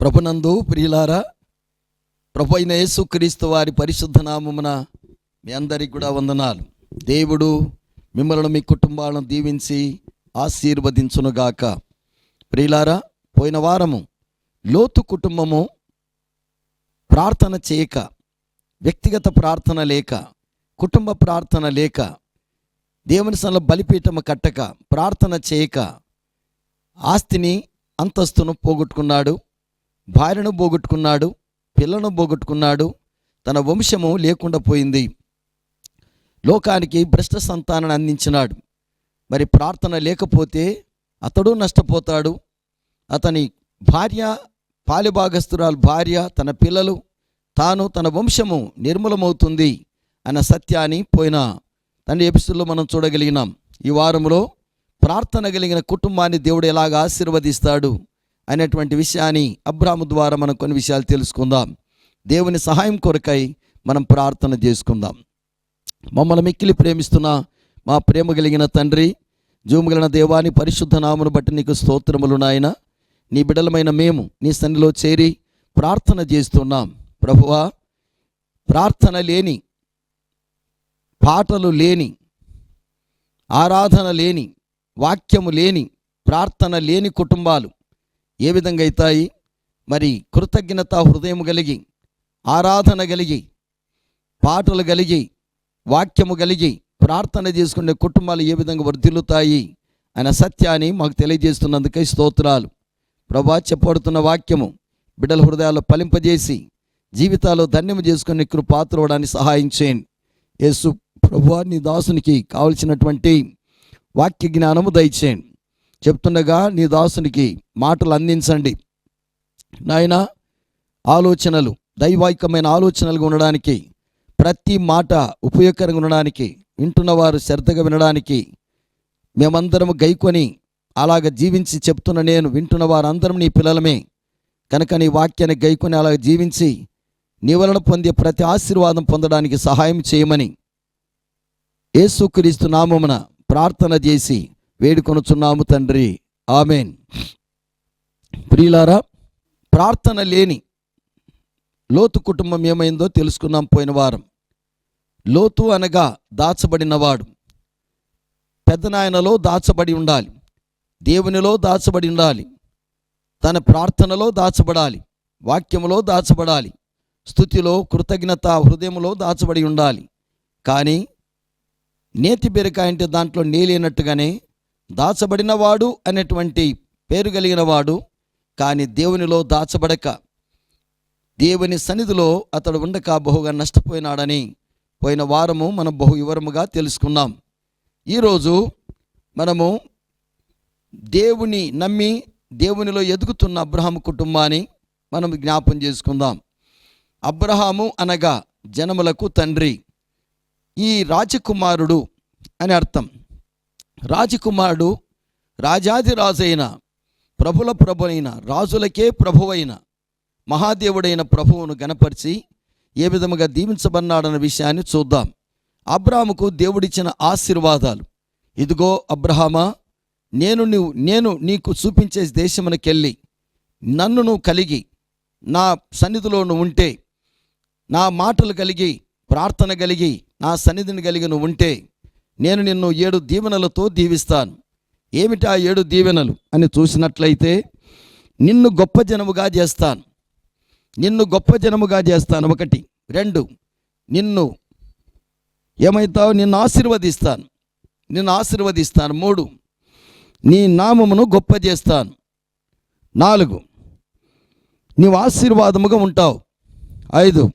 ప్రభునందు ప్రియులారా ప్రభు అయిన యేసుక్రీస్తు వారి పరిశుద్ధ నామమున మీ అందరికి కూడా వందనాలు. దేవుడు మిమ్మల్ని మీ కుటుంబాలను దీవించి ఆశీర్వదించునుగాక. ప్రియులారా పోయిన వారము లోతు కుటుంబము ప్రార్థన చేయక వ్యక్తిగత ప్రార్థన లేక కుటుంబ ప్రార్థన లేక దేవుని సన్నిలో బలిపీఠము కట్టక ప్రార్థన చేయక ఆస్తిని అంతస్తును పోగొట్టుకున్నాడు. భార్యను పోగొట్టుకున్నాడు పిల్లను పోగొట్టుకున్నాడు తన వంశము లేకుండా పోయింది. లోకానికి భ్రష్ట సంతానాన్ని అందించినాడు. మరి ప్రార్థన లేకపోతే అతడు నష్టపోతాడు. అతని భార్య పాలిభాగస్తురాలు భార్య తన పిల్లలు తాను తన వంశము నిర్మూలమవుతుంది అన్న సత్యాన్ని పోయిన తండ్రి ఎపిసోడ్లో మనం చూడగలిగినాం. ఈ వారంలో ప్రార్థన కలిగిన కుటుంబాన్ని దేవుడు ఎలాగ ఆశీర్వదిస్తాడు? అనేటువంటి విషయాన్ని అబ్రాము ద్వారా మనం కొన్ని విషయాలు తెలుసుకుందాం. దేవుని సహాయం కొరకై మనం ప్రార్థన చేసుకుందాం. మమ్మల్ని మిక్కిలి ప్రేమిస్తున్న మా ప్రేమ కలిగిన తండ్రి జూముగలిన దేవాని పరిశుద్ధ నామును బట్టి నీకు స్తోత్రములు నాయన. నీ బిడలమైన మేము నీ సన్నిలో చేరి ప్రార్థన చేస్తున్నాం. ప్రభువా ప్రార్థన లేని పాటలు లేని ఆరాధన లేని వాక్యము లేని ప్రార్థన లేని కుటుంబాలు ఏ విధంగా అవుతాయి? మరి కృతజ్ఞత హృదయం కలిగి ఆరాధన కలిగి పాటలు కలిగి వాక్యము కలిగి ప్రార్థన చేసుకునే కుటుంబాలు ఏ విధంగా వర్ధిల్లుతాయి అనే సత్యాన్ని మాకు తెలియజేస్తున్నందుకే స్తోత్రాలు. ప్రభా చెప్పబడుతున్న వాక్యము బిడ్డల హృదయాల్లో ఫలింపజేసి జీవితాలు ధన్యము చేసుకుని కృపాత్రవడానికి సహాయం చేయండి. యేసు ప్రభు దాసునికి కావలసినటువంటి వాక్య జ్ఞానము దయచేయండి. చెప్తుండగా నీ దాసునికి మాటలు అందించండి. నాయన ఆలోచనలు దైవాయికమైన ఆలోచనలుగా ఉండడానికి ప్రతి మాట ఉపయోగకరంగా ఉండడానికి వింటున్నవారు శ్రద్ధగా వినడానికి మేమందరం గైకొని అలాగ జీవించి చెప్తున్న నేను వింటున్న వారందరం నీ పిల్లలమే. కనుక నీ వాక్యాన్ని గైకొని అలాగ జీవించి నీ వలన పొందే ప్రతి ఆశీర్వాదం పొందడానికి సహాయం చేయమని యేసుక్రీస్తు నామమున ప్రార్థన చేసి వేడుకొనుచున్నాము తండ్రి. ఆమెన్. ప్రియులారా ప్రార్థన లేని లోతు కుటుంబం ఏమైందో తెలుసుకున్నాం పోయిన వారం. లోతు అనగా దాచబడినవాడు పెద్దనాయనలో దాచబడి ఉండాలి. దేవునిలో దాచబడి ఉండాలి. తన ప్రార్థనలో దాచబడాలి. వాక్యములో దాచబడాలి. స్థుతిలో కృతజ్ఞత హృదయంలో దాచబడి ఉండాలి. కానీ నేతి బెరకాయ అంటే దాంట్లో నేలేనట్టుగానే దాచబడినవాడు అనేటువంటి పేరు కలిగిన వాడు కానీ దేవునిలో దాచబడక దేవుని సన్నిధిలో అతడు ఉండక బహుగా నష్టపోయినాడని పోయిన వారము మనం బహు వివరముగా తెలుసుకున్నాం. ఈరోజు మనము దేవుని నమ్మి దేవునిలో ఎదుగుతున్న అబ్రహాం కుటుంబాన్ని మనం జ్ఞాపం చేసుకుందాం. అబ్రహాము అనగా జనములకు తండ్రి ఈ రాజకుమారుడు అని అర్థం. రాజకుమారుడు రాజాదిరాజైన ప్రభుల ప్రభువైన రాజులకే ప్రభువైన మహాదేవుడైన ప్రభువును గనపరిచి ఏ విధముగా దీవించబన్నాడన్న విషయాన్ని చూద్దాం. అబ్రాహాముకు దేవుడిచ్చిన ఆశీర్వాదాలు. ఇదిగో అబ్రహామా నేను నువ్వు నేను నీకు చూపించే దేశమునకెళ్ళి నన్ను నువ్వు కలిగి నా సన్నిధిలో నువ్వు ఉంటే నా మాటలు కలిగి ప్రార్థన కలిగి నా సన్నిధిని కలిగి నువ్వు ఉంటే నేను నిన్ను ఏడు దీవెనలతో దీవిస్తాను. ఏమిటి ఆ ఏడు దీవెనలు? అని చూసినట్లయితే నిన్ను గొప్ప జనముగా చేస్తాను. నిన్ను గొప్ప జనముగా చేస్తాను. ఒకటి. రెండు. నిన్ను ఏమవుతావు నిన్ను ఆశీర్వదిస్తాను. నిన్ను ఆశీర్వదిస్తాను. మూడు. నీ నామమును గొప్ప చేస్తాను. నాలుగు. నీవు ఆశీర్వాదముగా ఉంటావు. ఐదు.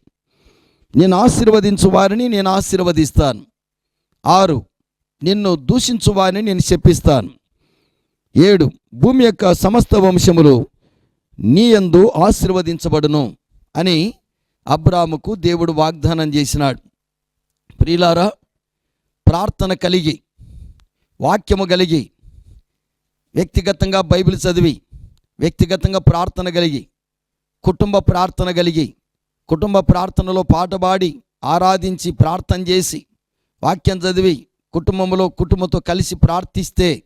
నేను ఆశీర్వదించు వారిని నేను ఆశీర్వదిస్తాను. ఆరు. నిన్ను దూషించువాని నేను చెప్పిస్తాను. ఏడు భూమి యొక్క సమస్త వంశములు నీ యందు ఆశీర్వదించబడును అని అబ్రాముకు దేవుడు వాగ్దానం చేసినాడు. ప్రియులారా ప్రార్థన కలిగి వాక్యము కలిగి వ్యక్తిగతంగా బైబిల్ చదివి వ్యక్తిగతంగా ప్రార్థన కలిగి కుటుంబ ప్రార్థన కలిగి కుటుంబ ప్రార్థనలో పాట పాడి ఆరాధించి ప్రార్థన చేసి వాక్యం చదివి కుటుంబంలో కుటుంబంతో కలిసి ప్రార్థిస్తే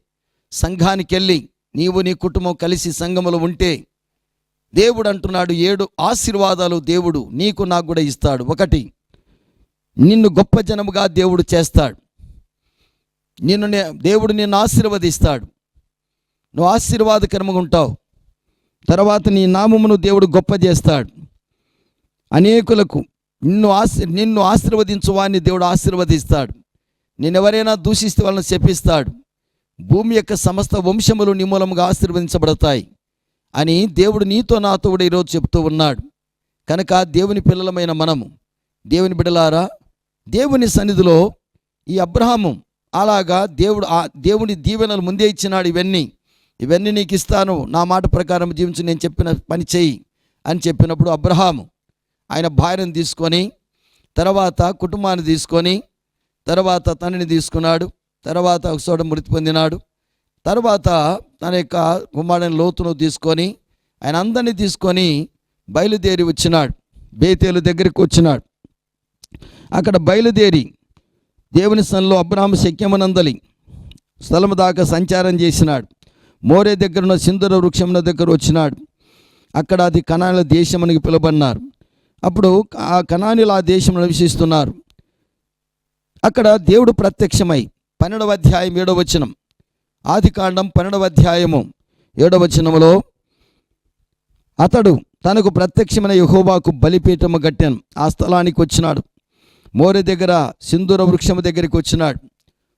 సంఘానికి వెళ్ళి నీవు నీ కుటుంబం కలిసి సంఘములో ఉంటే దేవుడు అంటున్నాడు ఏడు ఆశీర్వాదాలు దేవుడు నీకు నాకు కూడా ఇస్తాడు. ఒకటి నిన్ను గొప్ప జనముగా దేవుడు చేస్తాడు. నిన్ను నే- దేవుడు నిన్ను ఆశీర్వదిస్తాడు. నువ్వు ఆశీర్వాదకరముగా ఉంటావు. తర్వాత నీ నామమును దేవుడు గొప్ప చేస్తాడు. అనేకులకు నిన్ను ఆశీ నిన్ను ఆశీర్వదించువాన్ని దేవుడు ఆశీర్వదిస్తాడు. నిన్నెవరైనా దూషిస్తే వాళ్ళని శపిస్తాడు. భూమి యొక్క సమస్త వంశములు నిమూలముగా ఆశీర్వదించబడతాయి అని దేవుడు నీతో నాతో కూడా ఈరోజు చెప్తూ ఉన్నాడు. కనుక దేవుని పిల్లలమైన మనము దేవుని బిడలారా దేవుని సన్నిధిలో ఈ అబ్రహాము అలాగా దేవుడు ఆ దేవుని దీవెనలు ముందే ఇచ్చినాడు ఇవన్నీ. ఇవన్నీ నీకు ఇస్తాను నా మాట ప్రకారం జీవించి నేను చెప్పిన పని చెయ్యి అని చెప్పినప్పుడు అబ్రహాము ఆయన భార్యను తీసుకొని తర్వాత కుటుంబాన్ని తీసుకొని తర్వాత తండ్రిని తీసుకున్నాడు. తర్వాత ఒక చోట మృతి పొందినాడు. తర్వాత తన యొక్క కుమారుని లోతును తీసుకొని ఆయన అందరినీ తీసుకొని బయలుదేరి వచ్చినాడు. బేతేలు దగ్గరికి వచ్చినాడు. అక్కడ బయలుదేరి దేవుని స్థలంలో అబ్రాహ్మ శక్యమనందలి స్థలము దాకా సంచారం చేసినాడు. మోరే దగ్గర ఉన్న సింధుర వృక్షముల దగ్గర వచ్చినాడు. అక్కడ అది కణాల అని పిలువబడినారు. అప్పుడు ఆ కణానిలు ఆ దేశంలో నివసిస్తున్నారు. అక్కడ దేవుడు ప్రత్యక్షమై పన్నెండవ అధ్యాయం ఏడవ వచనం. ఆది కాండం పన్నెండవ అధ్యాయము ఏడవ వచనంలో అతడు తనకు ప్రత్యక్షమైన యహోబాకు బలిపీఠము కట్టాను. ఆ స్థలానికి వచ్చినాడు. మోరె దగ్గర సింధూర వృక్షము దగ్గరికి వచ్చినాడు.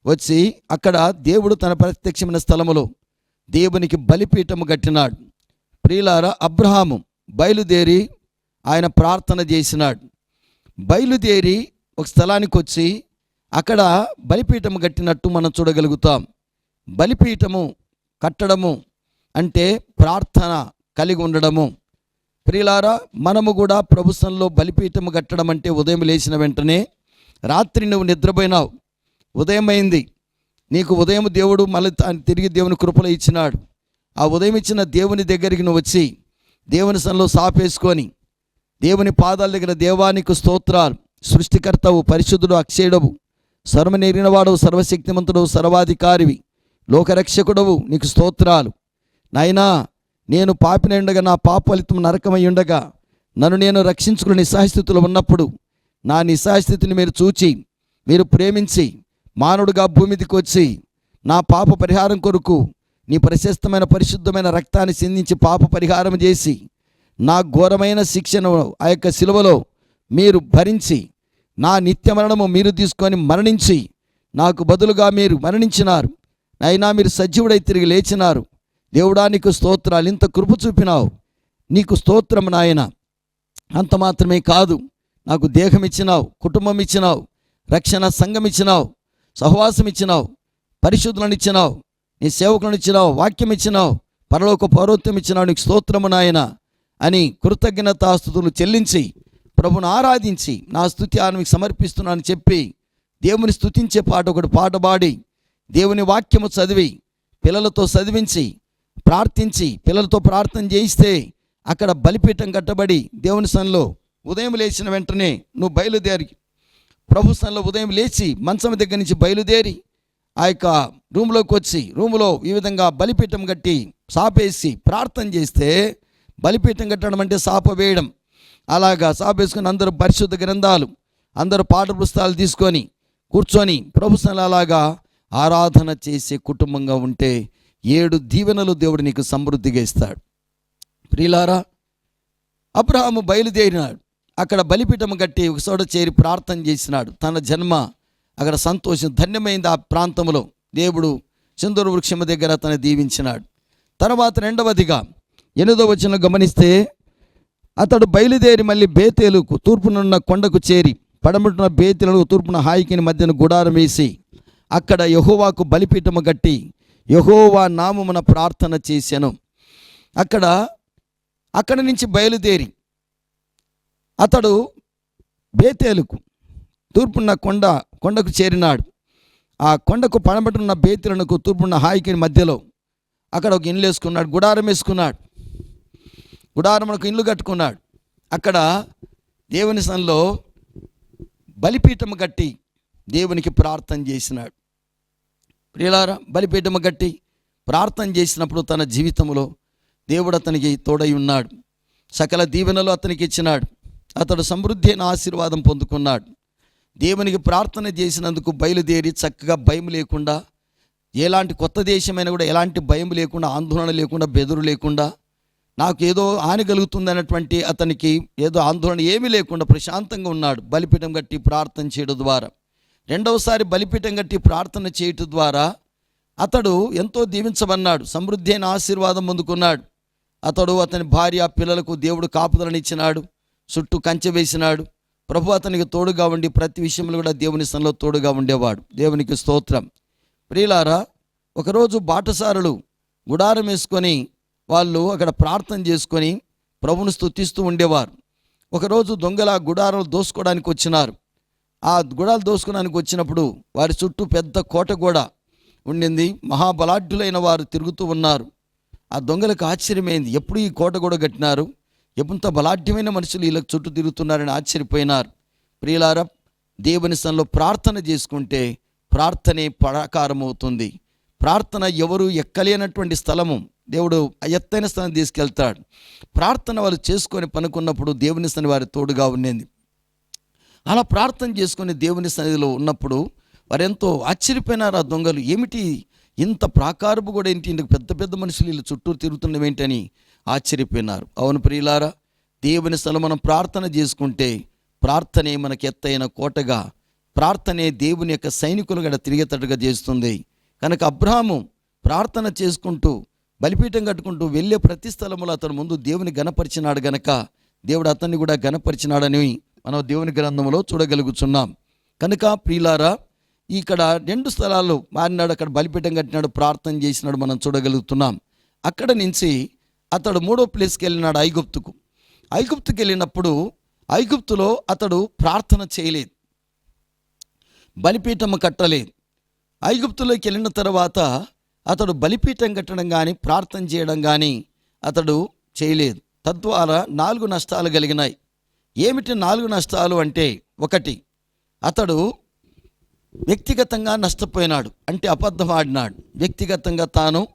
వచ్చి అక్కడ దేవుడు తన ప్రత్యక్షమైన స్థలములో దేవునికి బలిపీఠము కట్టినాడు. ప్రియులార అబ్రహాము బయలుదేరి ఆయన ప్రార్థన చేసినాడు. బయలుదేరి ఒక స్థలానికి వచ్చి అక్కడ బలిపీఠము కట్టినట్టు మనం చూడగలుగుతాం. బలిపీఠము కట్టడము అంటే ప్రార్థన కలిగి ఉండడము. ప్రియులారా మనము కూడా ప్రభుత్వంలో బలిపీఠము కట్టడం అంటే ఉదయం లేచిన వెంటనే రాత్రి నువ్వు నిద్రపోయినావు. ఉదయం అయింది నీకు ఉదయం దేవుడు మళ్ళీ తా- తిరిగి దేవుని కృపలో ఇచ్చినాడు. ఆ ఉదయం ఇచ్చిన దేవుని దగ్గరికి నువ్వు వచ్చి దేవుని సన్లో సాపేసుకొని దేవుని పాదాల దగ్గర దేవానికి స్తోత్రాలు. సృష్టికర్తవు పరిశుద్ధుడు అక్షయుడవు. సర్వనెరిగినవాడవు సర్వశక్తిమంతుడు సర్వాధికారివి. లోకరక్షకుడవు నీకు స్తోత్రాలు. నాయనా నేను పాపిన ఉండగా నా పాప ఫలితం నరకమై ఉండగా నన్ను నేను రక్షించుకుని నిస్సహాయస్థితిలో ఉన్నప్పుడు నా నిస్సాహస్థితిని మీరు చూచి మీరు ప్రేమించి మానవుడుగా భూమిదికి వచ్చి నా పాప పరిహారం కొరకు నీ ప్రశస్తమైన పరిశుద్ధమైన రక్తాన్ని సిందించి పాప పరిహారం చేసి నా ఘోరమైన శిక్షను ఆ యొక్క శిలువలో మీరు భరించి నా నిత్య మరణము మీరు తీసుకొని మరణించి నాకు బదులుగా మీరు మరణించినారు. అయినా మీరు సజీవుడై తిరిగి లేచినారు. దేవుడా నీకు స్తోత్రాలు. ఇంత కృప చూపినావు. నీకు స్తోత్రం నాయన. అంత మాత్రమే కాదు. నాకు దేహం ఇచ్చినావు కుటుంబం ఇచ్చినావు రక్షణ సంఘం ఇచ్చినావు సహవాసం ఇచ్చినావు పరిశుద్ధులను ఇచ్చినావు నీ సేవకులను ఇచ్చినావు వాక్యం ఇచ్చినావు పరలోక పౌరోత్వం ఇచ్చినావు నీకు స్తోత్రము నాయన అని కృతజ్ఞతాస్తుతులు చెల్లించి ప్రభును ఆరాధించి నా స్థుతి ఆమెకు సమర్పిస్తున్నానని చెప్పి దేవుని స్థుతించే పాట ఒకటి పాట పాడి దేవుని వాక్యము చదివి పిల్లలతో చదివించి ప్రార్థించి పిల్లలతో ప్రార్థన చేయిస్తే అక్కడ బలిపీఠం కట్టబడి దేవుని సన్లో ఉదయం లేచిన వెంటనే నువ్వు బయలుదేరి ప్రభు సన్లో ఉదయం లేచి మంచం దగ్గర నుంచి బయలుదేరి ఆ యొక్క రూమ్లోకి వచ్చి రూములో ఈ విధంగా బలిపీఠం కట్టి సాపేసి ప్రార్థన చేస్తే బలిపీఠం కట్టడం అంటే సాప వేయడం. అలాగా సాపేసుకుని అందరూ పరిశుద్ధ గ్రంథాలు అందరూ పాఠ పుస్తకాలు తీసుకొని కూర్చొని ప్రభు అలాగా ఆరాధన చేసే కుటుంబంగా ఉంటే ఏడు దీవెనలు దేవుడు నీకు సమృద్ధిగా ఇస్తాడు. ప్రియులారా అబ్రహాము బయలుదేరినాడు. అక్కడ బలిపీఠం కట్టి ఒక చోట చేరి ప్రార్థన చేసినాడు. తన జన్మ అక్కడ సంతోషం ధన్యమైంది ఆ ప్రాంతంలో. దేవుడు చందూరు వృక్షము దగ్గర తను దీవించినాడు. తర్వాత రెండవదిగా ఎనిమిదో వచ్చిన గమనిస్తే అతడు బయలుదేరి మళ్ళీ బేతేలుకు తూర్పునున్న కొండకు చేరి పడమటున బేతేలకు తూర్పున హాయికిని మధ్యన గుడారం వేసి అక్కడ యహోవాకు బలిపీఠము కట్టి యహోవా నామమున ప్రార్థన చేశాను. అక్కడ అక్కడ నుంచి బయలుదేరి అతడు బేతేలుకు తూర్పున్న కొండ కొండకు చేరినాడు. ఆ కొండకు పడబట్టున్న బేతులకు తూర్పున్న హాయికి మధ్యలో అక్కడ ఒక ఇల్లు వేసుకున్నాడు గుడారం వేసుకున్నాడు. గుడారమునకు ఇల్లు కట్టుకున్నాడు. అక్కడ దేవుని సన్లో బలిపీఠము కట్టి దేవునికి ప్రార్థన చేసినాడు. ప్రియులారా బలిపీఠము కట్టి ప్రార్థన చేసినప్పుడు తన జీవితంలో దేవుడు అతనికి తోడై ఉన్నాడు. సకల దీవెనలు అతనికి ఇచ్చినాడు. అతడు సమృద్ధి అయిన ఆశీర్వాదం పొందుకున్నాడు. దేవునికి ప్రార్థన చేసినందుకు బయలుదేరి చక్కగా భయం లేకుండా ఎలాంటి కొత్త దేశమైనా కూడా ఎలాంటి భయం లేకుండా ఆందోళన లేకుండా బెదురు లేకుండా నాకు ఏదో హాని కలుగుతుందన్నటువంటి అతనికి ఏదో ఆందోళన ఏమీ లేకుండా ప్రశాంతంగా ఉన్నాడు. బలిపీఠం కట్టి ప్రార్థన చేయడం ద్వారా. రెండవసారి బలిపీఠం కట్టి ప్రార్థన చేయటం ద్వారా అతడు ఎంతో దీవించబన్నాడు సమృద్ధి అయిన ఆశీర్వాదం పొందుకున్నాడు. అతడు అతని భార్య పిల్లలకు దేవుడు కాపుదలనిచ్చినాడు చుట్టూ కంచె వేసినాడు. ప్రభు అతనికి తోడుగా ఉండి ప్రతి విషయంలో కూడా దేవుని సన్నిలో తోడుగా ఉండేవాడు. దేవునికి స్తోత్రం. ప్రియులారా ఒకరోజు బాటసారులు గుడారం వేసుకొని వాళ్ళు అక్కడ ప్రార్థన చేసుకొని ప్రభును స్థుతిస్తూ ఉండేవారు. ఒకరోజు దొంగల గుడారాలు గుడారం దోసుకోవడానికి వచ్చినారు. ఆ గుడాలు దోసుకోవడానికి వచ్చినప్పుడు వారి చుట్టూ పెద్ద కోట కూడా ఉండింది. మహాబలాఢ్యులైన వారు తిరుగుతూ ఉన్నారు. ఆ దొంగలకు ఆశ్చర్యమైంది. ఎప్పుడు ఈ కోట కూడా కట్టినారు? ఎంత బలాఢ్యమైన మనుషులు వీళ్ళకి చుట్టూ తిరుగుతున్నారని ఆశ్చర్యపోయినారు. ప్రియులార దేవుని సన్నిలో ప్రార్థన చేసుకుంటే ప్రార్థనే పరాకారమవుతుంది. ప్రార్థన ఎవరు ఎక్కలేనటువంటి స్థలము. దేవుడు ఎత్తైన స్థలం తీసుకెళ్తాడు. ప్రార్థన వాళ్ళు చేసుకొని పనుకున్నప్పుడు దేవుని సన్ని వారి తోడుగా ఉండేది. అలా ప్రార్థన చేసుకుని దేవుని సన్నిధిలో ఉన్నప్పుడు వారెంతో ఆశ్చర్యపోయినారు ఆ దొంగలు. ఏమిటి? ఇంత ప్రాకారపు కూడా ఏంటి? ఇంత పెద్ద పెద్ద మనుషులు వీళ్ళు చుట్టూ తిరుగుతుండడం ఏంటని ఆశ్చర్యపోయినారు. అవును ప్రియులారా దేవుని స్థలం మనం ప్రార్థన చేసుకుంటే ప్రార్థనే మనకి ఎత్తైన కోటగా ప్రార్థనే దేవుని యొక్క సైనికులు కూడా తిరిగేటట్టుగా చేస్తుంది. కనుక అబ్రహాము ప్రార్థన చేసుకుంటూ బలిపీఠం కట్టుకుంటూ వెళ్ళే ప్రతి స్థలములో అతను ముందు దేవుని గణపరిచినాడు గనక. దేవుడు అతన్ని కూడా గణపరిచినాడని మనం దేవుని గ్రంథంలో చూడగలుగుతున్నాం కనుక ప్రియులారా ఇక్కడ రెండు స్థలాలు మారినాడు అక్కడ బలిపీఠం కట్టినాడు ప్రార్థన చేసినాడు మనం చూడగలుగుతున్నాం. అక్కడ నుంచి అతడు మూడో ప్లేస్కి వెళ్ళినాడు ఐగుప్తుకు. ఐగుప్తుకి వెళ్ళినప్పుడు ఐగుప్తులో అతడు ప్రార్థన చేయలేదు. బలిపీఠం కట్టలేదు. ఐగుప్తులోకి వెళ్ళిన తర్వాత అతడు బలిపీఠం కట్టడం కానీ ప్రార్థన చేయడం కానీ అతడు చేయలేదు. తద్వారా నాలుగు నష్టాలు కలిగినాయి. ఏమిటి నాలుగు నష్టాలు అంటే? ఒకటి అతడు వ్యక్తిగతంగా నష్టపోయినాడు అంటే అబద్ధం ఆడినాడు వ్యక్తిగతంగా తాను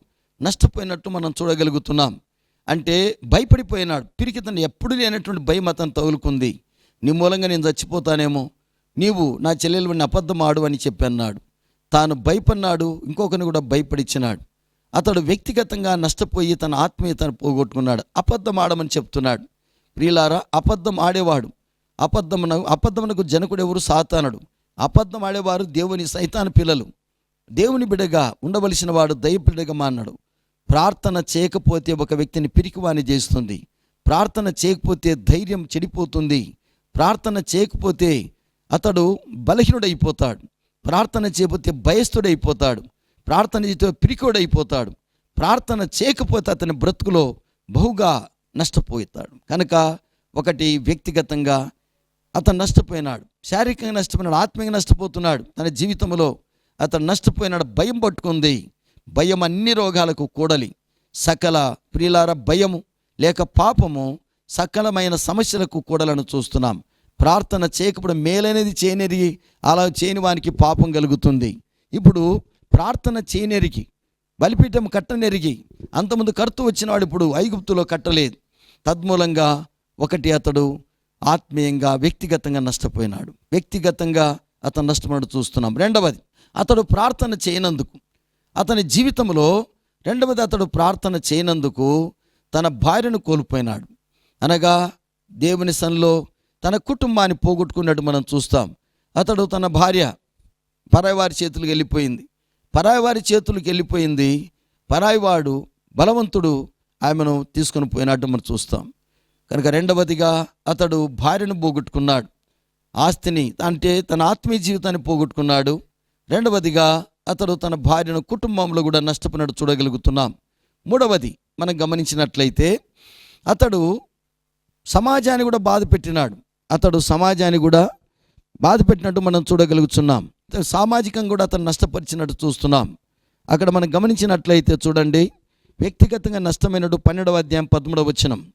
నష్టపోయినట్టు మనం చూడగలుగుతున్నాం. అంటే భయపడిపోయినాడు. పిరికి తను ఎప్పుడు లేనటువంటి భయం అతను తగులుకుంది. నీ మూలంగా నేను చచ్చిపోతానేమో. నీవు నా చెల్లెలు అబద్ధం ఆడు అని చెప్పన్నాడు తాను భయపడినాడు ఇంకొకరిని కూడా భయపడిచ్చినాడు. అతడు వ్యక్తిగతంగా నష్టపోయి తన ఆత్మీయతను పోగొట్టుకున్నాడు. అబద్ధం ఆడమని చెప్తున్నాడు. ప్రియులారా అబద్ధం ఆడేవాడు. అబద్ధమున అబద్ధమునకు జనకుడు ఎవరు? సాతానుడు. అబద్ధం ఆడేవారు దేవుని సైతాన పిల్లలు. దేవుని బిడగా ఉండవలసిన వాడు దయపిడ్డగా మాన్నాడు ప్రార్థన చేయకపోతే ఒక వ్యక్తిని పిరికివాణి చేస్తుంది. ప్రార్థన చేయకపోతే ధైర్యం చెడిపోతుంది. ప్రార్థన చేయకపోతే అతడు బలహీనుడైపోతాడు. ప్రార్థన చేయబోతే భయస్థుడైపోతాడు. ప్రార్థన చేస్తే పిరికోడైపోతాడు ప్రార్థన చేయకపోతే అతని బ్రతుకులో బహుగా నష్టపోతాడు. కనుక ఒకటి వ్యక్తిగతంగా అతను నష్టపోయినాడు. శారీరకంగా నష్టపోయినాడు. ఆత్మీయంగా నష్టపోతున్నాడు. తన జీవితంలో అతను నష్టపోయినాడు. భయం పట్టుకుంది. భయం అన్ని రోగాలకు కూడలి. సకల ప్రియులార భయము లేక పాపము సకలమైన సమస్యలకు కూడలను చూస్తున్నాం. ప్రార్థన చేయకపోవడం మేలనేది చేయనెరిగి అలా చేయని వానికి పాపం కలుగుతుంది. ఇప్పుడు ప్రార్థన చేయనెరిగి బలిపీఠం కట్టనెరిగి అంతకుముందు కడుతూ వచ్చినవాడు ఇప్పుడు ఐగుప్తులో కట్టలేదు. తద్మూలంగా ఒకటి అతడు ఆత్మీయంగా వ్యక్తిగతంగా నష్టపోయినాడు. వ్యక్తిగతంగా అతను నష్టపడి చూస్తున్నాం. రెండవది అతడు ప్రార్థన చేయనందుకు అతని జీవితంలో రెండవది అతడు ప్రార్థన చేయనందుకు తన భార్యను కోల్పోయినాడు. అనగా దేవుని సన్లో తన కుటుంబాన్ని పోగొట్టుకున్నట్టు మనం చూస్తాం. అతడు తన భార్య పరాయివారి చేతులకు వెళ్ళిపోయింది. పరాయివారి చేతులకు వెళ్ళిపోయింది. పరాయివాడు బలవంతుడు ఆమెను తీసుకొని పోయినట్టు మనం చూస్తాం. కనుక రెండవదిగా అతడు భార్యను పోగొట్టుకున్నాడు. ఆస్తిని అంటే తన ఆత్మీయ జీవితాన్ని పోగొట్టుకున్నాడు. రెండవదిగా అతడు తన భార్యను కుటుంబంలో కూడా నష్టపోయినట్టు చూడగలుగుతున్నాం. మూడవది మనం గమనించినట్లయితే అతడు సమాజాన్ని కూడా బాధ పెట్టినాడు. అతడు సమాజాన్ని కూడా బాధ పెట్టినట్టు మనం చూడగలుగుతున్నాం. సామాజికంగా కూడా అతను నష్టపరిచినట్టు చూస్తున్నాం. అక్కడ మనం గమనించినట్లయితే చూడండి వ్యక్తిగతంగా నష్టమైనట్టు పన్నెండవ అధ్యాయం పదమూడవ వచనం.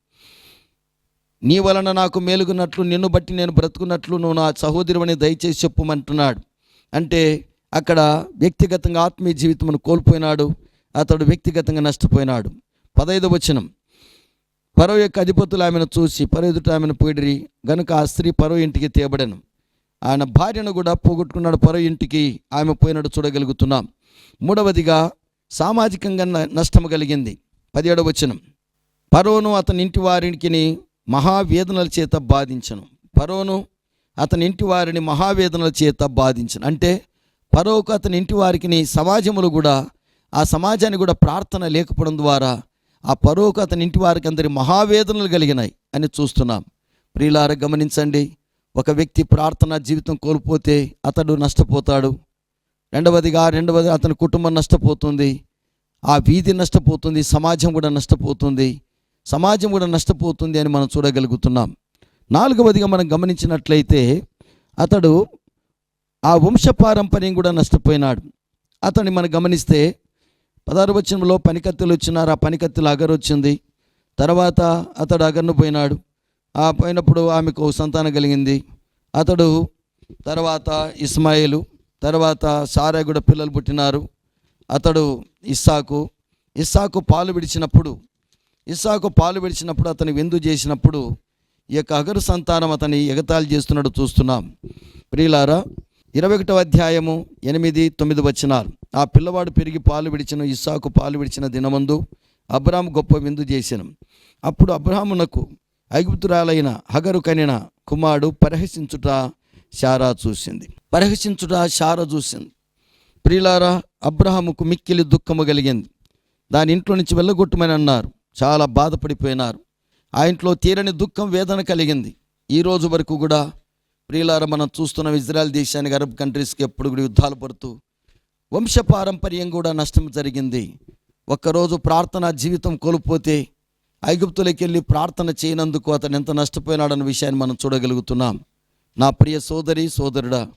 నీ వలన నాకు మేలుగున్నట్లు నిన్ను బట్టి నేను బ్రతుకున్నట్లు నువ్వు నా సహోదరువని దయచేసి చెప్పుమంటున్నాడు. అంటే అక్కడ వ్యక్తిగతంగా ఆత్మీయ జీవితమును కోల్పోయినాడు అతడు వ్యక్తిగతంగా నష్టపోయినాడు. పదైదవ వచనం. పరో యొక్క అధిపతులు ఆమెను చూసి పరో ఆమెను పోయిడిరి గనుక ఆ స్త్రీ పరో ఇంటికి తేబడను. ఆయన భార్యను కూడా పోగొట్టుకున్నాడు పరో ఇంటికి. ఆమె పోయినట్టు చూడగలుగుతున్నాం. మూడవదిగా సామాజికంగా నష్టము కలిగింది. పదిహేడవ వచనం. పరోను అతని ఇంటి వారికి మహావేదనల చేత బాధించను. పరోను అతని ఇంటి వారిని మహావేదనల చేత బాధించను. అంటే పరోకు అతని ఇంటి వారికి సమాజములు కూడా ఆ సమాజాన్ని కూడా ప్రార్థన లేకపోవడం ద్వారా ఆ పరోకు అతని ఇంటి వారికి అందరి మహావేదనలు కలిగినాయి అని చూస్తున్నాం. ప్రియులార గమనించండి. ఒక వ్యక్తి ప్రార్థనా జీవితం కోల్పోతే అతడు నష్టపోతాడు. రెండవదిగా రెండవది అతని కుటుంబం నష్టపోతుంది. ఆ వీధి నష్టపోతుంది సమాజం కూడా నష్టపోతుంది. సమాజం కూడా నష్టపోతుంది అని మనం చూడగలుగుతున్నాం. నాలుగవదిగా మనం గమనించినట్లయితే అతడు ఆ వంశపారంపర్యం కూడా నష్టపోయినాడు. అతన్ని మనం గమనిస్తే పదహారు వచనంలో పనికత్తులు వచ్చినారు ఆ పనికత్తులు అగరు వచ్చింది తర్వాత అతడు అగర్ను పోయినాడు. ఆ పోయినప్పుడు ఆమెకు సంతానం కలిగింది. అతడు తర్వాత ఇస్మాయిలు తర్వాత సారా కూడా పిల్లలు పుట్టినారు. అతడు ఇస్సాకు ఇస్సాకు పాలు విడిచినప్పుడు ఇస్సాకు పాలు విడిచినప్పుడు అతని విందు చేసినప్పుడు ఈ యొక్క అగరు సంతానం అతని ఎగతాళి చేస్తున్నాడు చూస్తున్నాం. ప్రియులారా ఇరవై ఒకటో అధ్యాయము ఎనిమిది తొమ్మిది వచ్చినారు ఆ పిల్లవాడు పెరిగి పాలు విడిచిన ఇస్సాకు పాలు విడిచిన దినమందు అబ్రాము గొప్ప విందు చేసిన అప్పుడు అబ్రాహ్మునకు ఐగుప్తురాలైన హగరు కనిన కుమారుడు పరిహసించుట శారా చూసింది. పరిహసించుట శారా చూసింది. ప్రియులారా అబ్రహాముకు మిక్కిలి దుఃఖము కలిగింది. దాని ఇంట్లో నుంచి వెళ్ళగొట్టమని అన్నారు. చాలా బాధపడిపోయినారు. ఆ ఇంట్లో తీరని దుఃఖం వేదన కలిగింది. ఈ రోజు వరకు కూడా ప్రియులారా మనం చూస్తున్న ఇజ్రాయెల్ దేశానికి అరబ్ కంట్రీస్కి ఎప్పుడు కూడా యుద్ధాలు పడుతూ వంశపారంపర్యం కూడా నష్టం జరిగింది. ఒక్కరోజు ప్రార్థన జీవితం కోల్పోతే ఐగుప్తులకి వెళ్ళి ప్రార్థన చేయనందుకు అతను ఎంత నష్టపోయినాడన్న విషయాన్ని మనం చూడగలుగుతున్నాం. నా ప్రియ సోదరి సోదరుడా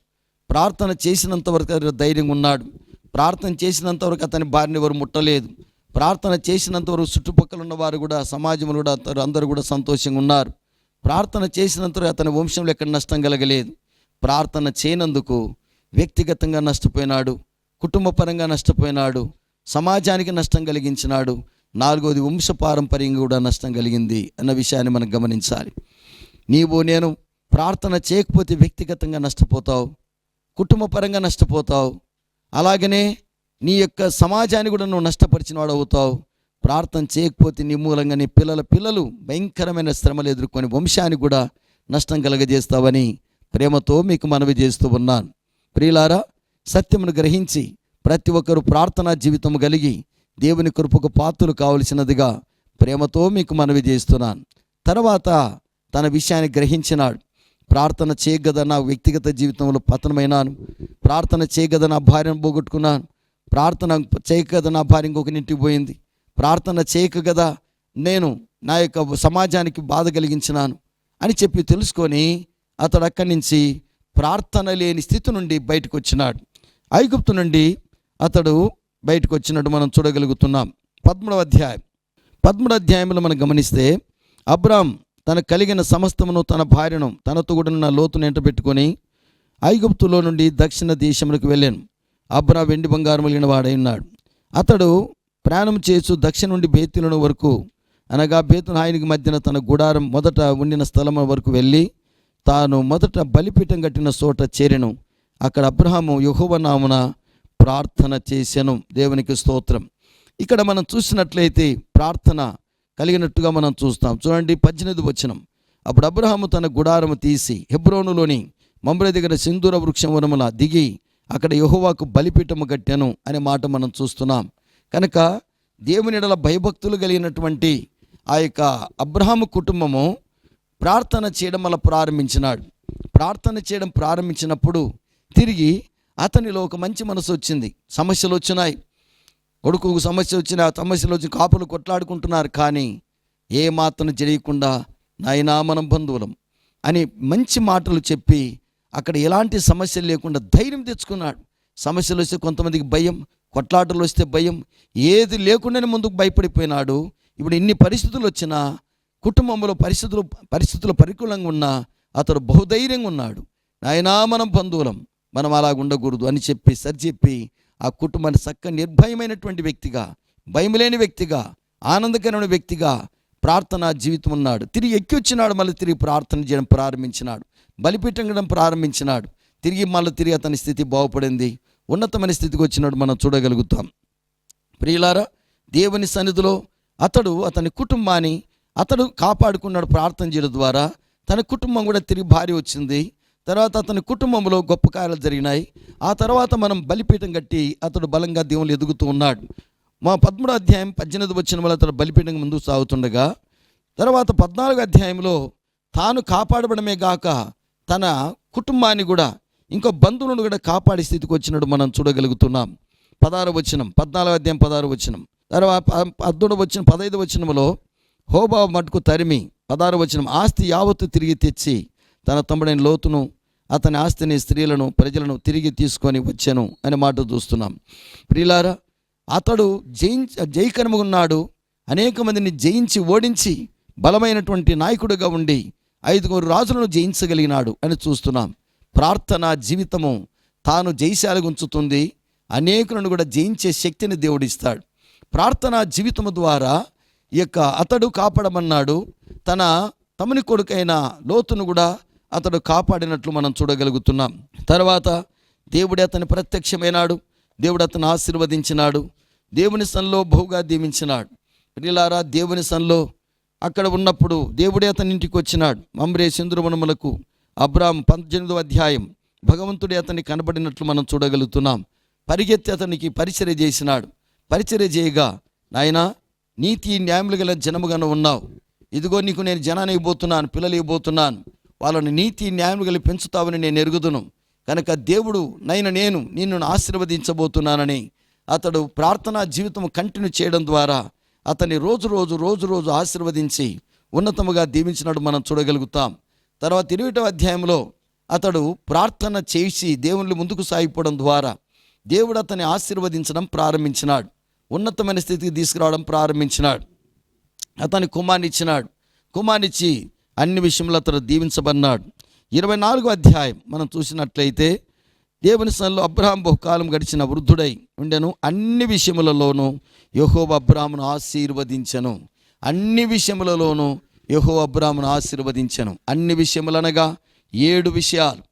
ప్రార్థన చేసినంత వరకు అతను ధైర్యం ఉన్నాడు. ప్రార్థన చేసినంత వరకు అతని భార్యని ఎవరు ముట్టలేదు. ప్రార్థన చేసినంత వరకు చుట్టుపక్కల ఉన్న వారు కూడా సమాజంలో కూడా అందరూ కూడా సంతోషంగా ఉన్నారు. ప్రార్థన చేసినంత వరకు అతని వంశంలో ఎక్కడ నష్టం కలగలేదు. ప్రార్థన చేయనందుకు వ్యక్తిగతంగా నష్టపోయినాడు. కుటుంబపరంగా నష్టపోయినాడు సమాజానికి నష్టం కలిగించినాడు నాలుగోది వంశ పారంపర్యంగా కూడా నష్టం కలిగింది అన్న విషయాన్ని మనం గమనించాలి. నీవు నేను ప్రార్థన చేయకపోతే వ్యక్తిగతంగా నష్టపోతావు కుటుంబపరంగా నష్టపోతావు అలాగనే నీ యొక్క సమాజాన్ని కూడా నువ్వు నష్టపరిచిన వాడు అవుతావు. ప్రార్థన చేయకపోతే నీ మూలంగా నీ పిల్లల పిల్లలు భయంకరమైన శ్రమలు ఎదుర్కొని వంశానికి కూడా నష్టం కలగజేస్తావని ప్రేమతో మీకు మనవి చేస్తూ ఉన్నాను. ప్రియులారా సత్యమును గ్రహించి ప్రతి ఒక్కరు ప్రార్థనా జీవితం కలిగి దేవుని కృపకు పాత్రలు కావలసినదిగా ప్రేమతో మీకు మనవి చేస్తున్నాను. తర్వాత తన విషయాన్ని గ్రహించినాడు. ప్రార్థన చేయగద నా వ్యక్తిగత జీవితంలో పతనమైనాను. ప్రార్థన చేయగద నా భార్యను పోగొట్టుకున్నాను. ప్రార్థన చేయకదన్న నా భార్య ఇంకొకరింటికి పోయింది. ప్రార్థన చేయక కదా నేను నా యొక్క సమాజానికి బాధ కలిగించినాను అని చెప్పి తెలుసుకొని అతడు అక్కడి నుంచి ప్రార్థన లేని స్థితి నుండి బయటకు వచ్చినాడు. ఐగుప్తు నుండి అతడు బయటకు వచ్చినట్టు మనం చూడగలుగుతున్నాం. పద్ముడు అధ్యాయం. పద్ముడు అధ్యాయంలో మనం గమనిస్తే అబ్రామ్ తన కలిగిన సమస్తమును తన భార్యను తనతో కూడా ఉన్న లోతును ఎంటబెట్టుకొని ఐగుప్తులో నుండి దక్షిణ దేశములకు వెళ్ళాను. అబ్రా వెండి బంగారం కలిగిన వాడై ఉన్నాడు. అతడు ప్రయాణం చేస్తూ దక్షిణ నుండి బేతులను వరకు అనగా బేతున ఆయనకి మధ్యన తన గుడారం మొదట ఉండిన స్థలం వరకు వెళ్ళి తాను మొదట బలిపీఠం కట్టిన చోట చేరెను. అక్కడ అబ్రహాము యెహోవా ప్రార్థన చేశాను. దేవునికి స్తోత్రం. ఇక్కడ మనం చూసినట్లయితే ప్రార్థన కలిగినట్టుగా మనం చూస్తాం. చూడండి పద్దెనిమిది వచనం. అప్పుడు అబ్రహాము తన గుడారము తీసి హెబ్రోనులోని మమ్రే దగ్గర సింధూర వృక్షం వనముల దిగి అక్కడ యెహోవాకు బలిపీఠము కట్టాను అనే మాట మనం చూస్తున్నాం. కనుక దేవుని ఎడల భయభక్తులు కలిగినటువంటి ఆ యొక్క అబ్రహాము కుటుంబము ప్రార్థన చేయడం వల్ల ప్రారంభించినాడు. ప్రార్థన చేయడం ప్రారంభించినప్పుడు తిరిగి అతనిలో ఒక మంచి మనసు వచ్చింది. సమస్యలు వచ్చినాయి. కొడుకు సమస్య వచ్చిన ఆ సమస్యలు వచ్చి కాపులు కొట్లాడుకుంటున్నారు కానీ ఏ మాత్రం జరగకుండా నాయనా మనం బంధువులం అని మంచి మాటలు చెప్పి అక్కడ ఎలాంటి సమస్యలు లేకుండా ధైర్యం తెచ్చుకున్నాడు. సమస్యలు వస్తే కొంతమందికి భయం కొట్లాటలు వస్తే భయం ఏది లేకుండానే ముందుకు భయపడిపోయినాడు. ఇప్పుడు ఇన్ని పరిస్థితులు వచ్చినా కుటుంబంలో పరిస్థితులు పరిస్థితులు పరికూలంగా ఉన్నా అతడు బహుధైర్యంగా ఉన్నాడు. నాయనా మనం బంధువులం. మనం అలాగ ఉండకూడదు అని చెప్పి సరిచెప్పి ఆ కుటుంబాన్ని చక్క నిర్భయమైనటువంటి వ్యక్తిగా భయం లేని వ్యక్తిగా ఆనందకరమైన వ్యక్తిగా ప్రార్థనా జీవితం ఉన్నాడు. తిరిగి ఎక్కి వచ్చినాడు మళ్ళీ తిరిగి ప్రార్థన చేయడం ప్రారంభించినాడు. బలిపీటంగడం ప్రారంభించినాడు. తిరిగి మళ్ళీ తిరిగి అతని స్థితి బాగుపడింది. ఉన్నతమైన స్థితికి వచ్చినాడు మనం చూడగలుగుతాం. ప్రియులారా దేవుని సన్నిధిలో అతడు అతని కుటుంబాన్ని అతడు కాపాడుకున్నాడు ప్రార్థన చేయడం ద్వారా. తన కుటుంబం కూడా తిరిగి భార్య వచ్చింది. తర్వాత అతని కుటుంబంలో గొప్ప కార్యాలు జరిగినాయి. ఆ తర్వాత మనం బలిపీఠం కట్టి అతడు బలంగా దేవుళ్ళు ఎదుగుతూ ఉన్నాడు. మా పదమూడో అధ్యాయం పద్దెనిమిది వచ్చిన వల్ల అతడు బలిపీఠం ముందుకు సాగుతుండగా తర్వాత పద్నాలుగు అధ్యాయంలో తాను కాపాడబడమే గాక తన కుటుంబాన్ని కూడా ఇంకో బంధువులను కూడా కాపాడే స్థితికి వచ్చినట్టు మనం చూడగలుగుతున్నాం. పదహారు వచనం పద్నాలుగు అధ్యాయం పదహారు వచనం. తర్వాత ప- పద్మూడు వచ్చిన పదహైదు వచనంలో హోబా మటుకు తరిమి పదహారు వచనం ఆస్తి యావత్తు తిరిగి తెచ్చి తన తమ్ముడైన లోతును అతని ఆస్తిని స్త్రీలను ప్రజలను తిరిగి తీసుకొని వచ్చాను అనే మాట చూస్తున్నాం. ప్రియులారా అతడు జయించ జయకరముగా ఉన్నాడు. అనేక మందిని జయించి ఓడించి బలమైనటువంటి నాయకుడిగా ఉండి ఐదుగురు రాజులను జయించగలిగినాడు అని చూస్తున్నాం. ప్రార్థన జీవితము తాను జయశాలిగా ఉంచుతుంది అనేకులను కూడా జయించే శక్తిని దేవుడిస్తాడు. ప్రార్థన జీవితము ద్వారా ఈ యొక్క అతడు కాపాడమన్నాడు. తన తమని కొడుకైన లోతును కూడా అతడు కాపాడినట్లు మనం చూడగలుగుతున్నాం. తర్వాత దేవుడే అతని ప్రత్యక్షమైనాడు. దేవుడు అతను ఆశీర్వదించినాడు. దేవుని సన్లో బహుగా దీవించినాడు. ప్రియులారా దేవుని సన్లో అక్కడ ఉన్నప్పుడు దేవుడే అతని ఇంటికి వచ్చినాడు. మమ్రే చంద్రవనములకు అబ్రామ్ పద్దెనిమిదో అధ్యాయం భగవంతుడే అతనికి కనబడినట్లు మనం చూడగలుగుతున్నాం. పరిగెత్తి అతనికి పరిచర్య చేసినాడు. పరిచర్య చేయగా నాయనా నీతి న్యాయములు గల జనముగాను ఉన్నావు. ఇదిగో నీకు నేను జనాన్ని ఇవ్వబోతున్నాను పిల్లలు ఇవ్వబోతున్నాను వాళ్ళని నీతి న్యాయములు కలిగి పెంచుతావని నేను ఎరుగుదును. కనుక దేవుడు నైన నేను నిన్ను ఆశీర్వదించబోతున్నానని అతడు ప్రార్థనా జీవితం కంటిన్యూ చేయడం ద్వారా అతన్ని రోజు రోజు రోజు రోజు ఆశీర్వదించి ఉన్నతముగా దీవించినట్టు మనం చూడగలుగుతాం. తర్వాత ఇరవై అధ్యాయంలో అతడు ప్రార్థన చేసి దేవుని ముందుకు సాగిపోవడం ద్వారా దేవుడు అతన్ని ఆశీర్వదించడం ప్రారంభించినాడు. ఉన్నతమైన స్థితికి తీసుకురావడం ప్రారంభించినాడు. అతని కుమార్నిచ్చినాడు. కుమార్నిచ్చి అన్ని విషయంలో అతను దీవించబడినాడు. ఇరవై నాలుగో అధ్యాయం మనం చూసినట్లయితే దేవుని సన్నిలో అబ్రహాం బహుకాలం గడిచిన వృద్ధుడై ఉండెను. అన్ని విషయములలోనూ యహోవ అబ్రాహ్మును ఆశీర్వదించెను. అన్ని విషయములలోనూ యహో అబ్రాహ్మును ఆశీర్వదించెను. అన్ని విషయములనగా ఏడు విషయాలు.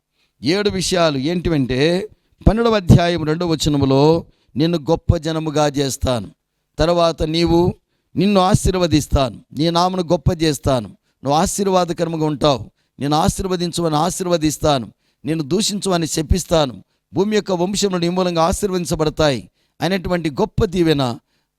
ఏడు విషయాలు ఏంటివంటే పన్నెండవ అధ్యాయం రెండవ వచనములో నిన్ను గొప్ప జనముగా చేస్తాను. తర్వాత నీవు నిన్ను ఆశీర్వదిస్తాను. నీ నామను గొప్ప చేస్తాను. నువ్వు ఆశీర్వాదకరంగా ఉంటావు. నేను ఆశీర్వదించమని ఆశీర్వదిస్తాను. నేను దూషించమని చెప్పిస్తాను భూమి యొక్క వంశములు నీ మూలంగా ఆశీర్వదించబడతాయి. అనేటువంటి గొప్ప దీవెన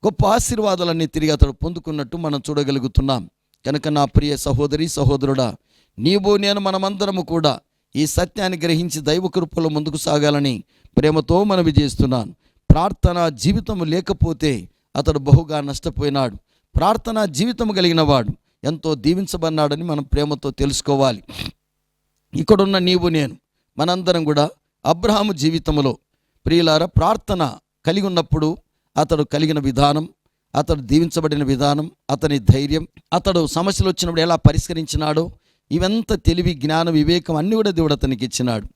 గొప్ప ఆశీర్వాదాలన్నీ తిరిగి అతడు పొందుకున్నట్టు మనం చూడగలుగుతున్నాం. కనుక నా ప్రియ సహోదరి సహోదరుడా నీవు నేను మనమందరము కూడా ఈ సత్యాన్ని గ్రహించి దైవ కృపలో ముందుకు సాగాలని ప్రేమతో మనవి చేస్తున్నాను. ప్రార్థన జీవితము లేకపోతే అతడు బహుగా నష్టపోయినాడు. ప్రార్థన జీవితము కలిగినవాడు ఎంతో దీవించబడినాడని మనం ప్రేమతో తెలుసుకోవాలి. ఇక్కడున్న నీవు నేను మనందరం కూడా అబ్రహాము జీవితంలో ప్రియులార ప్రార్థన కలిగి ఉన్నప్పుడు అతడు కలిగిన విధానం అతడు దీవించబడిన విధానం అతని ధైర్యం అతడు సమస్యలు వచ్చినప్పుడు ఎలా పరిష్కరించినాడో ఇవంత తెలివి జ్ఞానం వివేకం అన్నీ కూడా దేవుడు అతనికి ఇచ్చినాడు.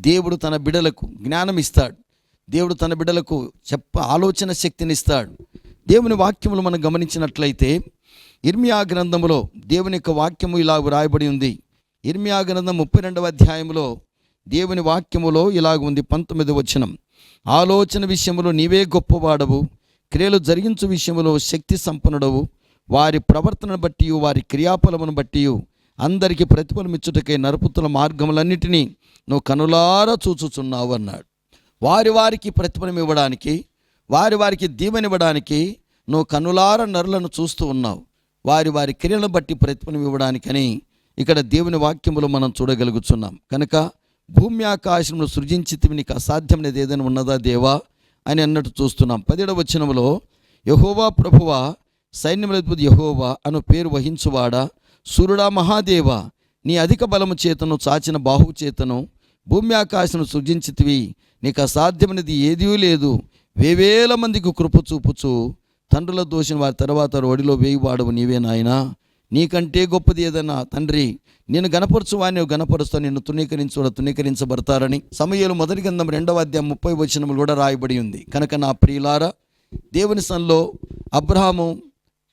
దేవుడు తన బిడలకు జ్ఞానం ఇస్తాడు. దేవుడు తన బిడలకు చెప్ప ఆలోచన శక్తిని ఇస్తాడు. దేవుని వాక్యములు మనం గమనించినట్లయితే ఇర్మియా గ్రంథములో దేవుని యొక్క వాక్యము ఇలా వ్రాయబడి ఉంది. ఇర్మియా గ్రంథం ముప్పై రెండవ అధ్యాయంలో దేవుని వాక్యములో ఇలాగ ఉంది పంతొమ్మిది వచనం. ఆలోచన విషయంలో నీవే గొప్పవాడవు క్రియలు జరిగించు విషయంలో శక్తి సంపన్నుడవు వారి ప్రవర్తనను బట్టి వారి క్రియాఫలమును బట్టి అందరికీ ప్రతిఫలమిచ్చుటకై నరుపుతున్న మార్గములన్నిటినీ నువ్వు కనులారా చూచుచున్నావు అన్నాడు. వారి వారికి ప్రతిఫలం ఇవ్వడానికి వారి వారికి దీవెనివ్వడానికి నువ్వు కనులార నరులను చూస్తూ ఉన్నావు. వారి వారి క్రియలను బట్టి ప్రతిఫలం ఇవ్వడానికని ఇక్కడ దేవుని వాక్యములో మనం చూడగలుగుతున్నాం కనుక భూమి ఆకాశమును సృజించితివి నీకు అసాధ్యమైనది ఏదైనా ఉన్నదా దేవా అని అన్నట్టు చూస్తున్నాం. పదిహేడవ వచనంలో యహోవా ప్రభువా సైన్యములద్భుత యహోవా అను పేరు వహించువాడా? సూర్యుడా మహాదేవా నీ అధిక బలము చేతను చాచిన బాహు చేతను భూమి ఆకాశను సృజించితివి నీకు అసాధ్యమైనది ఏదీ లేదు. వేవేల మందికి కృప చూపుచు తండ్రుల దోషిన వారి తర్వాత ఒడిలో వేయివాడవు నీవే నాయనా. నీకంటే గొప్పది ఏదన్నా తండ్రి నేను గనపరచు వాడిని గనపరుస్తా నిన్ను కూడా తునీకరించబడతారని సమయంలో మొదటి గంధం రెండవ అధ్యాయం ముప్పై వచనములు కూడా రాయబడి ఉంది. కనుక నా ప్రియులారా దేవుని సన్లో అబ్రహాము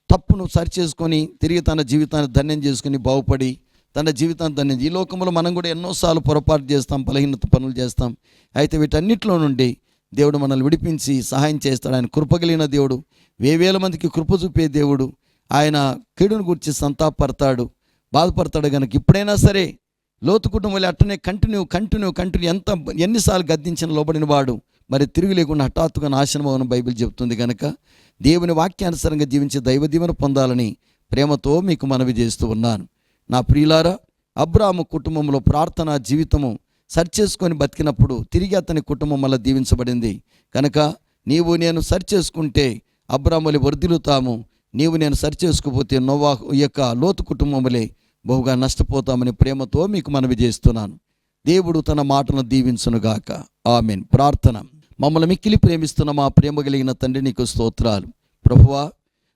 తప్పును సరిచేసుకొని తిరిగి తన జీవితాన్ని ధన్యం చేసుకుని బాగుపడి తన జీవితాన్ని ధన్యం ఈ లోకంలో మనం కూడా ఎన్నోసార్లు పొరపాటు చేస్తాం బలహీనత పనులు చేస్తాం. అయితే వీటన్నిటిలో నుండి దేవుడు మనల్ని విడిపించి సహాయం చేస్తాడు. ఆయన కృపగలిగిన దేవుడు. వేవేల మందికి కృప చూపే దేవుడు. ఆయన కీడును గురించి సంతాపడతాడు బాధపడతాడు కనుక ఇప్పుడైనా సరే లోతు కుటుంబంలో అట్టనే కంటిన్యూ కంటిన్యూ కంటిన్యూ ఎంత ఎన్నిసార్లు గద్దించిన లోబడిన వాడు మరి తిరిగి లేకుండా హఠాత్తుగా నాశనం అవును బైబిల్ చెబుతుంది కనుక దేవుని వాక్యానుసారంగా జీవించే దైవ దీవెన పొందాలని ప్రేమతో మీకు మనవి చేస్తూ ఉన్నాను. నా ప్రియులారా అబ్రాము కుటుంబంలో ప్రార్థన జీవితము సర్చ్ చేసుకొని బతికినప్పుడు తిరిగి అతని కుటుంబం వల్ల దీవించబడింది. కనుక నీవు నేను సరిచేసుకుంటే అబ్రాములి వర్ధిల్లుతాము నీవు నేను సరిచేసుకోపోతే నోవా యొక్క లోతు కుటుంబములే బహుగా నష్టపోతామని ప్రేమతో మీకు మనవి చేస్తున్నాను. దేవుడు తన మాటను దీవించునుగాక ఆమెన్. ప్రార్థన. మమ్మల్ని మిక్కిలి ప్రేమిస్తున్న మా ప్రేమ కలిగిన తండ్రి నీకు స్తోత్రాలు. ప్రభువా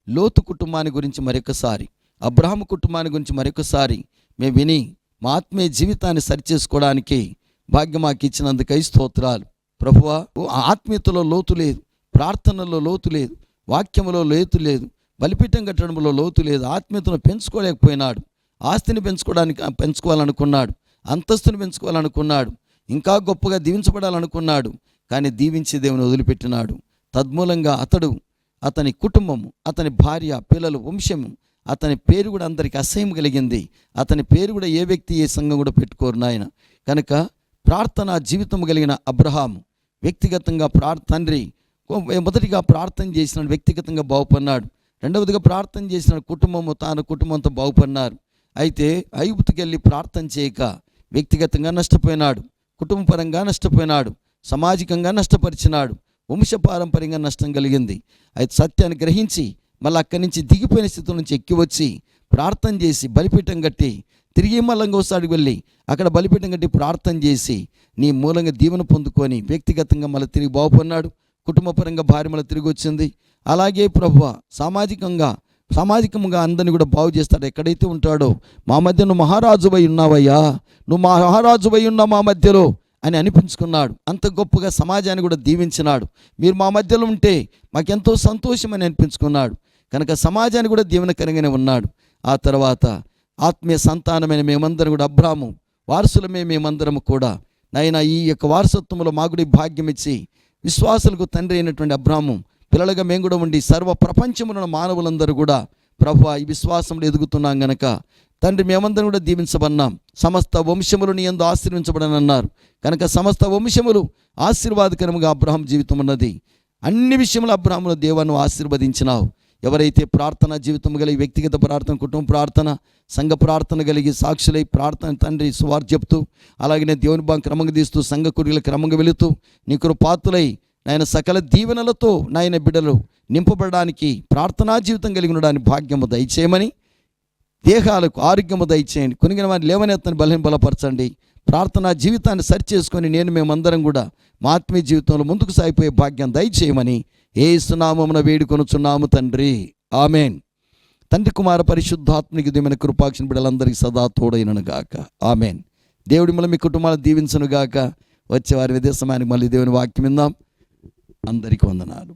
లోతు కుటుంబాన్ని గురించి మరొకసారి అబ్రహాము కుటుంబాన్ని గురించి మరొకసారి మేము విని మా ఆత్మీయ జీవితాన్ని సరిచేసుకోవడానికి భాగ్యం మాకు ఇచ్చినందుకై స్తోత్రాలు. ప్రభువా ఆత్మీయతలో లోతు లేదు ప్రార్థనలో లోతు లేదు వాక్యములో లోతు లేదు బలిపీఠం కట్టడంలో లోతు లేదు ఆత్మీయతను పెంచుకోలేకపోయినాడు ఆస్తిని పెంచుకోవడానికి పెంచుకోవాలనుకున్నాడు అంతస్తుని పెంచుకోవాలనుకున్నాడు ఇంకా గొప్పగా దీవించబడాలనుకున్నాడు కానీ దీవించి దేవుని వదిలిపెట్టినాడు. తద్మూలంగా అతడు అతని కుటుంబము అతని భార్య పిల్లలు వంశము అతని పేరు కూడా అందరికి అసహ్యం కలిగింది. అతని పేరు కూడా ఏ వ్యక్తి ఏ సంఘం కూడా పెట్టుకోరు నాయన. కనుక ప్రార్థన జీవితం కలిగిన అబ్రహాం వ్యక్తిగతంగా ప్రార్ తండ్రి మొదటిగా ప్రార్థన చేసినాడు వ్యక్తిగతంగా బాగుపడినాడు. రెండవదిగా ప్రార్థన చేసిన కుటుంబము తాను కుటుంబంతో బాగుపడినారు. అయితే ఐగుప్తుకి వెళ్ళి ప్రార్థన చేయక వ్యక్తిగతంగా నష్టపోయినాడు. కుటుంబపరంగా నష్టపోయినాడు. సామాజికంగా నష్టపరిచినాడు. వంశపారంపర్యంగా నష్టం కలిగింది. అయితే సత్యాన్ని గ్రహించి మళ్ళీ అక్కడి నుంచి దిగిపోయిన స్థితి నుంచి ఎక్కి వచ్చి ప్రార్థన చేసి బలిపీఠం కట్టి తిరిగి మళ్ళీ ఇంకోసారికి వెళ్ళి. అక్కడ బలిపీఠం కట్టి ప్రార్థన చేసి నీ మూలంగా దీవెన పొందుకొని వ్యక్తిగతంగా మళ్ళీ తిరిగి బాగుపడినాడు కుటుంబపరంగా భార్య మళ్ళీ తిరిగి వచ్చింది. అలాగే ప్రభు సామాజికంగా సామాజికంగా అందరిని కూడా బాగు చేస్తాడు. ఎక్కడైతే ఉంటాడో మా మధ్య నువ్వు మహారాజువై ఉన్నావయ్యా. నువ్వు మా మహారాజువై ఉన్నావు మా మధ్యలో అని అనిపించుకున్నాడు. అంత గొప్పగా సమాజాన్ని కూడా దీవించినాడు. మీరు మా మధ్యలో ఉంటే మాకెంతో సంతోషం అని అనిపించుకున్నాడు. కనుక సమాజాన్ని కూడా దీవెనకరంగానే ఉన్నాడు. ఆ తర్వాత ఆత్మీయ సంతానమైన మేమందరం కూడా అబ్రాము వారసులమే మేమందరం కూడా. నాయన ఈ యొక్క వారసత్వంలో మాగుడి భాగ్యం ఇచ్చి విశ్వాసులకు తండ్రి అయినటువంటి అబ్రాము పిల్లలుగా మేము కూడా ఉండి సర్వ ప్రపంచమున మానవులందరూ కూడా ప్రభు ఈ విశ్వాసంలో ఎదుగుతున్నాం గనక. తండ్రి మేమందరం కూడా దీవించబన్నాం సమస్త వంశములు నీ ఎందు ఆశీర్వించబడని అన్నారు. కనుక సమస్త వంశములు ఆశీర్వాదకరముగా అబ్రహం జీవితం ఉన్నది. అన్ని విషయములు అబ్రహమును దేవాన్ని ఆశీర్వదించినావు. ఎవరైతే ప్రార్థన జీవితం కలిగి వ్యక్తిగత ప్రార్థన కుటుంబ ప్రార్థన సంఘ ప్రార్థన కలిగి సాక్షులై ప్రార్థన తండ్రి సువార్ చెప్తూ అలాగే దేవుని బాగా క్రమంగా తీస్తూ సంఘ కుడిల క్రమంగా వెళుతూ నీ పాత్రలై నాయన సకల దీవెనలతో నాయన బిడ్డలు నింపబడడానికి ప్రార్థనా జీవితం కలిగి ఉండడానికి భాగ్యము దయచేయమని దేహాలకు ఆరోగ్యము దయచేయండి. కొనిగిన వారిని లేవనెత్తని బలహీన బలపరచండి. ప్రార్థనా జీవితాన్ని సరి చేసుకొని నేను మేమందరం కూడా మా ఆత్మీయ జీవితంలో ముందుకు సాగిపోయే భాగ్యం దయచేయమని ఏ వేడుకొనుచున్నాము తండ్రి. ఆమెన్. తండ్రి కుమార పరిశుద్ధాత్మనికి దిమైన కృపాక్షణ బిడ్డలందరికీ సదా తోడైనను గాక. ఆమెన్. దేవుడి మళ్ళీ మీ కుటుంబాన్ని దీవించను గాక. వచ్చే వారి విదేశమానికి మళ్ళీ దేవుని వాక్యం విందాం. అందరికీ వందనాలు.